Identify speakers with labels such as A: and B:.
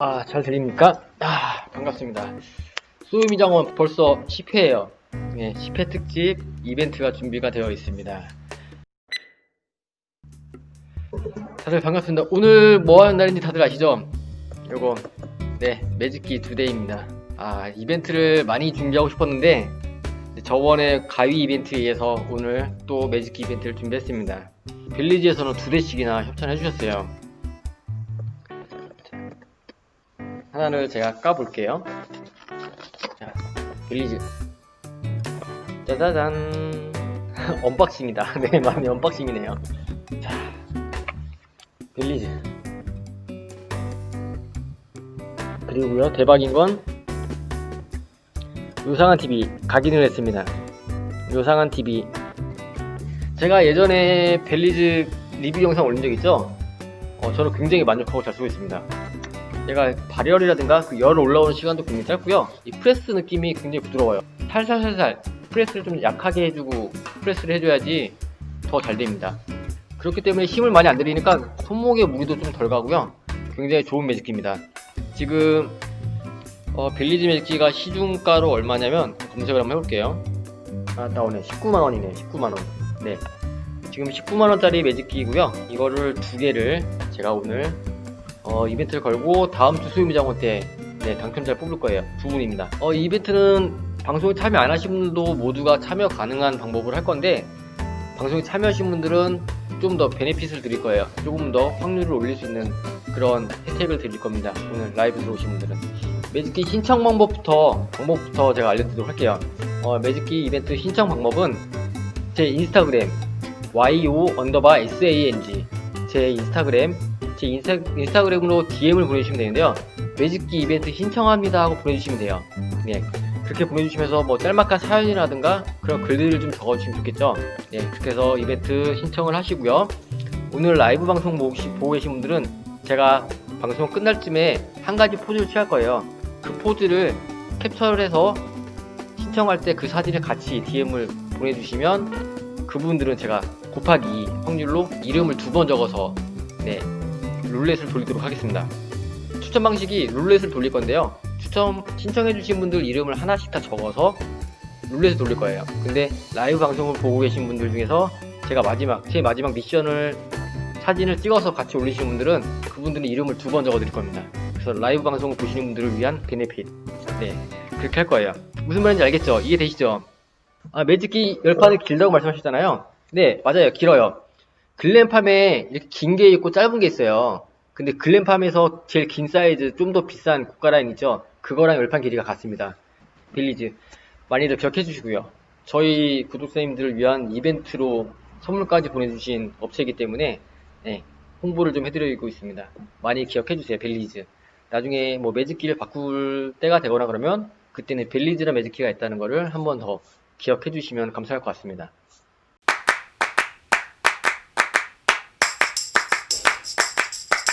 A: 아, 잘 들립니까? 아, 반갑습니다. 소유미장원 벌써 10회예요. 네, 10회 특집 이벤트가 준비가 되어 있습니다. 다들 반갑습니다. 오늘 뭐 하는 날인지 다들 아시죠? 요거, 네, 매직키 두 대입니다. 아, 이벤트를 많이 준비하고 싶었는데, 저번에 가위 이벤트에 의해서 오늘 또 매직키 이벤트를 준비했습니다. 빌리지에서는 두 대씩이나 협찬해 주셨어요. 하나를 제가 까볼게요. 자, 빌리즈. 짜자잔. 언박싱이다. 네, 마음이 언박싱이네요. 자, 빌리즈. 그리고요, 대박인 건 요상한 TV 각인을 했습니다. 요상한 TV. 제가 예전에 벨리즈 리뷰 영상 올린 적 있죠? 어, 저는 굉장히 만족하고 잘 쓰고 있습니다. 얘가 발열이라든가 그 열 올라오는 시간도 굉장히 짧고요. 이 프레스 느낌이 굉장히 부드러워요. 살살살살 프레스를 좀 약하게 해주고 프레스를 해줘야지 더 잘 됩니다. 그렇기 때문에 힘을 많이 안 들이니까 손목에 무리도 좀 덜 가고요. 굉장히 좋은 매직기입니다. 지금 어, 벨리즈 매직기가 시중가로 얼마냐면 검색을 한번 해볼게요. 아 나오네 19만원이네 19만원 네 지금 19만원짜리 매직기이고요 이거를 두 개를 제가 오늘 어, 이벤트를 걸고 다음 주 수요미장원 때 네, 당첨자를 뽑을 거예요. 두 분입니다. 어, 이 이벤트는 방송에 참여 안 하신 분도 모두가 참여 가능한 방법을 할 건데 방송에 참여하신 분들은 좀 더 베네핏을 드릴 거예요. 조금 더 확률을 올릴 수 있는 그런 혜택을 드릴 겁니다. 오늘 라이브 들어오신 분들은 매직기 신청 방법부터 방법부터 제가 알려드리도록 할게요. 어, 매직기 이벤트 신청 방법은 제 인스타그램 yo 언더바 sang 제 인스타그램 제 인스타, 인스타그램으로 DM을 보내주시면 되는데요. 매직기 이벤트 신청합니다 하고 보내주시면 돼요. 네. 그렇게 보내주시면서 뭐 짤막한 사연이라든가 그런 글들을 좀 적어주시면 좋겠죠. 네. 그렇게 해서 이벤트 신청을 하시고요. 오늘 라이브 방송 보고, 계신 분들은 제가 방송 끝날 쯤에 한 가지 포즈를 취할 거예요. 그 포즈를 캡처를 해서 신청할 때 그 사진을 같이 DM을 보내주시면 그분들은 제가 곱하기 2 확률로 이름을 두 번 적어서 네, 룰렛을 돌리도록 하겠습니다. 추첨 방식이 룰렛을 돌릴 건데요. 추첨 신청해주신 분들 이름을 하나씩 다 적어서 룰렛을 돌릴 거예요. 근데 라이브 방송을 보고 계신 분들 중에서 제가 마지막, 제 마지막 미션을 사진을 찍어서 같이 올리신 분들은 그분들은 이름을 두 번 적어 드릴 겁니다. 그래서 라이브 방송을 보시는 분들을 위한 베네핏. 네, 그렇게 할 거예요. 무슨 말인지 알겠죠? 이해되시죠? 아, 매직기 열판이 길다고 말씀하셨잖아요. 네, 맞아요. 길어요. 글램팜에 이렇게 긴 게 있고 짧은 게 있어요. 근데 글램팜에서 제일 긴 사이즈, 좀 더 비싼 고가 라인 있죠? 그거랑 열판 길이가 같습니다. 빌리즈. 많이들 기억해 주시고요. 저희 구독자님들을 위한 이벤트로 선물까지 보내주신 업체이기 때문에, 네, 홍보를 좀 해드리고 있습니다. 많이 기억해 주세요, 벨리즈. 나중에 뭐 매직키를 바꿀 때가 되거나 그러면, 그때는 벨리즈나 매직키가 있다는 거를 한번 더 기억해 주시면 감사할 것 같습니다.